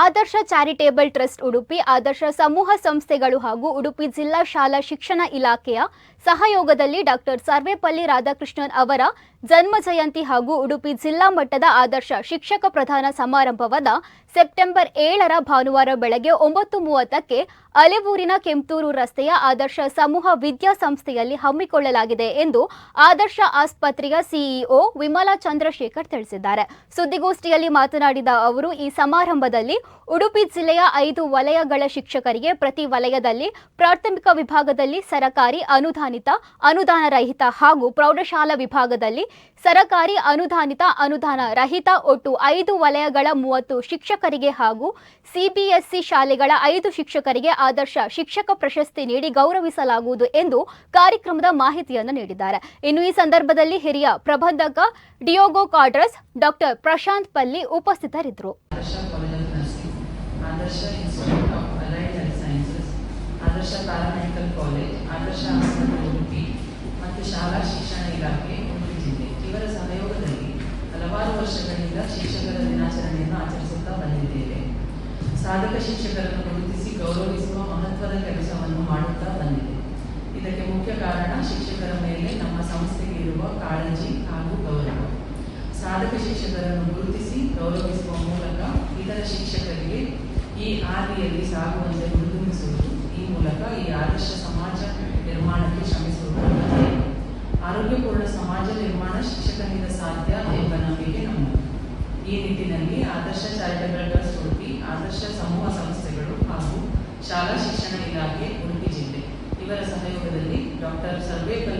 ಆದರ್ಶ charitable trust Udupi, Adarsh ಸಮೂಹ ಸಂಸ್ಥೆಗಳು ಹಾಗೂ ಉಡುಪಿ ಜಿಲ್ಲಾ ಶಾಲಾ ಶಿಕ್ಷಣ ಇಲಾಖೆಯ ಸಹಯೋಗದಲ್ಲಿ ಡಾಕ್ಟರ್ ಸರ್ವೇಪಲ್ಲಿ ರಾಧಾಕೃಷ್ಣನ್ ಅವರ ಜನ್ಮ ಜಯಂತಿ ಹಾಗೂ ಉಡುಪಿ ಜಿಲ್ಲಾ ಮಟ್ಟದ ಆದರ್ಶ ಶಿಕ್ಷಕ ಪ್ರಧಾನ ಸಮಾರಂಭವಾದ ಸೆಪ್ಟೆಂಬರ್ ಏಳರ ಭಾನುವಾರ ಬೆಳಗ್ಗೆ ಒಂಬತ್ತು ಮೂವತ್ತಕ್ಕೆ ಅಲೆಬೂರಿನ ಕೆಂಪೂರು ರಸ್ತೆಯ ಆದರ್ಶ ಸಮೂಹ ವಿದ್ಯಾಸಂಸ್ಥೆಯಲ್ಲಿ ಹಮ್ಮಿಕೊಳ್ಳಲಾಗಿದೆ ಎಂದು ಆದರ್ಶ ಆಸ್ಪತ್ರೆಯ ಸಿಇಒ ವಿಮಲಾ ಚಂದ್ರಶೇಖರ್ ತಿಳಿಸಿದ್ದಾರೆ. ಸುದ್ದಿಗೋಷ್ಠಿಯಲ್ಲಿ ಮಾತನಾಡಿದ ಅವರು, ಈ ಸಮಾರಂಭದಲ್ಲಿ ಉಡುಪಿ ಜಿಲ್ಲೆಯ ಐದು ವಲಯಗಳ ಶಿಕ್ಷಕರಿಗೆ ಪ್ರತಿ ವಲಯದಲ್ಲಿ ಪ್ರಾಥಮಿಕ ವಿಭಾಗದಲ್ಲಿ ಸರಕಾರಿ ಅನುದಾನಿತ ಅನುದಾನ ರಹಿತ ಹಾಗೂ ಪ್ರೌಢಶಾಲಾ ವಿಭಾಗದಲ್ಲಿ ಸರಕಾರಿ ಅನುದಾನಿತ ಅನುದಾನ ರಹಿತ ಒಟ್ಟು ಐದು ವಲಯಗಳ ಮೂವತ್ತು ಶಿಕ್ಷಕರಿಗೆ ಹಾಗೂ ಸಿಬಿಎಸ್ಇ ಶಾಲೆಗಳ ಐದು ಶಿಕ್ಷಕರಿಗೆ ಆದರ್ಶ ಶಿಕ್ಷಕ ಪ್ರಶಸ್ತಿ ನೀಡಿ ಗೌರವಿಸಲಾಗುವುದು ಎಂದು ಕಾರ್ಯಕ್ರಮದ ಮಾಹಿತಿಯನ್ನು ನೀಡಿದ್ದಾರೆ. ಇನ್ನು ಈ ಸಂದರ್ಭದಲ್ಲಿ ಹಿರಿಯ ಪ್ರಬಂಧಕ ಡಿಯೋಗೋ ಕಾಡ್ರಸ್ ಡಾಕ್ಟರ್ ಪ್ರಶಾಂತ್ ಪಲ್ಲಿ ಉಪಸ್ಥಿತರಿದ್ದರು. Adarsh institute of allied health sciences Adarsh paramedical college Adarsh ಆಸ್ಪತ್ರೆ ಉಡುಪಿ ಮತ್ತು ಶಾಲಾ ಶಿಕ್ಷಣ ಇಲಾಖೆ ಉಡುಪಿ ಜಿಲ್ಲೆ. ಇವರ ಸಹಯೋಗದಲ್ಲಿ ಹಲವಾರು ವರ್ಷಗಳಿಂದ ಶಿಕ್ಷಕರ ದಿನಾಚರಣೆಯನ್ನು ಆಚರಿಸುತ್ತಾ ಬಂದಿದ್ದೇವೆ. ಸಾಧಕ ಶಿಕ್ಷಕರನ್ನು ಗುರುತಿಸಿ ಗೌರವಿಸುವ ಮಹತ್ವದ ಕೆಲಸವನ್ನು ಮಾಡುತ್ತಾ ಬಂದಿದೆ. ಇದಕ್ಕೆ ಮುಖ್ಯ ಕಾರಣ ಶಿಕ್ಷಕರ ಮೇಲೆ ನಮ್ಮ ಸಂಸ್ಥೆಗೆ ಇರುವ ಕಾಳಜಿ ಹಾಗೂ ಗೌರವ. ಸಾಧಕ ಶಿಕ್ಷಕರನ್ನು ಗುರುತಿಸಿ ಗೌರವಿಸುವ ಮೂಲಕ ಇತರ ಶಿಕ್ಷಕರಿಗೆ ಈ ಹಾದಿಯಲ್ಲಿ ಸಾಗುವಂತೆ ಹುರಿದುಂಬಿಸುವುದು ಈ ಮೂಲಕ ಈ ಆದರ್ಶ ಸಮಾಜ ನಿರ್ಮಾಣಕ್ಕೆ ಶ್ರಮಿಸುವುದು. ಆರೋಗ್ಯಪೂರ್ಣ ಸಮಾಜ ನಿರ್ಮಾಣ ಶಿಕ್ಷಕರಿಂದ ಸಾಧ್ಯ ಎಂಬ ನಂಬಿಕೆ ನಮ್ಮದು ಈ ನಿಟ್ಟಿನಲ್ಲಿ ಆದರ್ಶ ಚಾರಿಟಬಲ್ ಟ್ರಸ್ಟ್ ಉಡುಪಿ, ಆದರ್ಶ ಸಮೂಹ ಸಂಸ್ಥೆಗಳು ಹಾಗೂ ಶಾಲಾ ಶಿಕ್ಷಣ ಇಲಾಖೆ, ಉಡುಪಿ ಜಿಲ್ಲೆ ಇವರ ಸಹಯೋಗದಲ್ಲಿ ಡಾಕ್ಟರ್ ಸರ್ವೇಪಲ್ಲಿ